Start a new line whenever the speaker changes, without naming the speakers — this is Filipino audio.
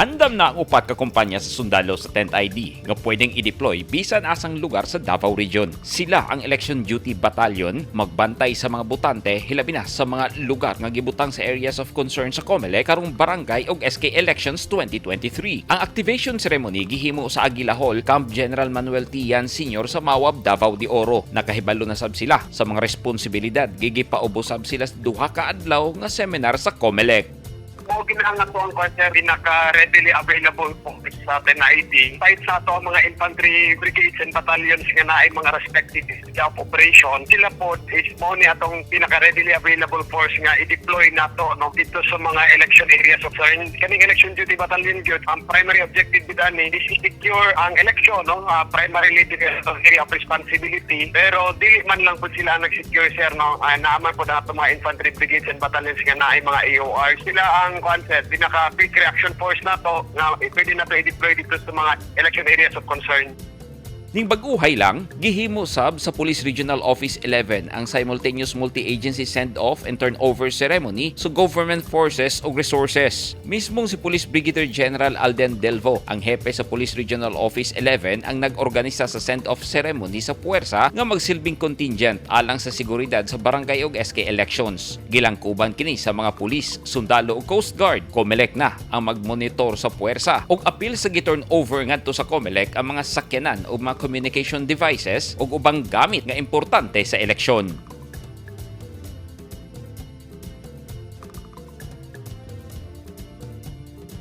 Andam na ang upat ka kumpanya sa sundalo sa 10th ID nga pwedeng i-deploy bisan asang lugar sa Davao Region. Sila ang Election Duty Battalion magbantay sa mga butante hilabi na sa mga lugar nga gibutang sa areas of concern sa Comelec karong barangay ug SK Elections 2023. Ang activation ceremony gihimo sa Aguila Hall, Camp General Manuel Tian Sr. sa Mawab, Davao de Oro. Nakahibalo na sab sila sa mga responsibilidad gigipaubosab sila sa duha ka adlaw nga seminar sa Comelec.
Kung ginaangat po ang kwanser, pinaka-readily available po sa 10ID. Kahit sa ato ang mga infantry brigades and battalions nga na ay mga respective job operation, sila po is mo ni atong pinaka-readily available force nga i-deploy nato no, dito sa mga election areas of concern. Kaning election duty battalion gyud ang primary objective bida ni is secure ang election no, uh, primarily to the area of responsibility. Pero dili man lang po sila nag-secure sir no, uh, naaman po ato mga infantry brigades and battalions nga na ay mga AOR. Sila ang concept, pinaka quick reaction force na to eh, pwede na to i-deploy dito sa mga election areas of concern.
Ning baguhay lang, gihimo sab sa Police Regional Office 11 ang simultaneous multi-agency send-off and turnover ceremony sa government forces o resources. Mismong si Police Brigadier General Alden Delvo, ang hepe sa Police Regional Office 11 ang nag-organisa sa send-off ceremony sa puwersa nga magsilbing contingent alang sa seguridad sa barangay ug SK elections. Gilangkuban kini sa mga pulis, sundalo ug Coast Guard. Comelec na ang magmonitor sa puwersa ug apil sa gi-turnover ngadto sa Comelec ang mga sakyanan o mga communication devices ug ubang gamit nga importante sa eleksyon.